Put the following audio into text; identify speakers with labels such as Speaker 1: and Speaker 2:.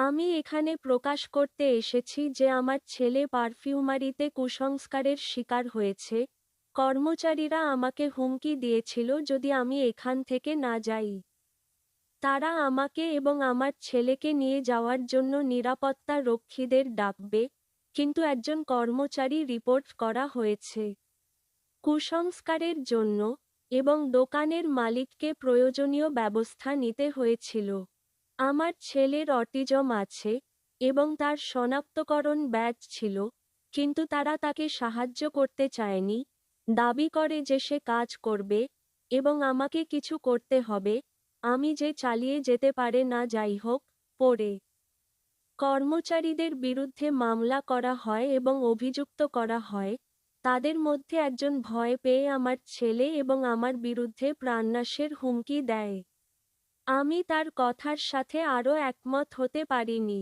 Speaker 1: আমি এখানে প্রকাশ করতে এসেছি যে আমার ছেলে পারফিউমারিতে কুসংস্কারের শিকার হয়েছে। কর্মচারীরা আমাকে হুমকি দিয়েছিল যদি আমি এখান থেকে না যাই। তারা আমাকে এবং আমার ছেলেকে নিয়ে যাওয়ার জন্য নিরাপত্তা রক্ষীদের ডাকবে, কিন্তু একজন কর্মচারী রিপোর্ট করা হয়েছে। কুসংস্কারের জন্য এবং দোকানের মালিককে প্রয়োজনীয় ব্যবস্থা নিতে হয়েছিল। আমার ছেলের অটিজম আছে এবং তার শনাক্তকরণ ব্যাচ ছিল, কিন্তু তারা তাকে সাহায্য করতে চায়নি, দাবি করে যে সে কাজ করবে এবং আমাকে কিছু করতে হবে, আমি যে চালিয়ে যেতে পারে না যাই হোক পড়ে কর্মচারীদের বিরুদ্ধে মামলা করা হয় এবং অভিযুক্ত করা হয়, তাদের মধ্যে একজন ভয় পেয়ে আমার ছেলে এবং আমার বিরুদ্ধে প্রাণনাশের হুমকি দেয়। আমি তার কথার সাথে আরও একমত হতে পারিনি।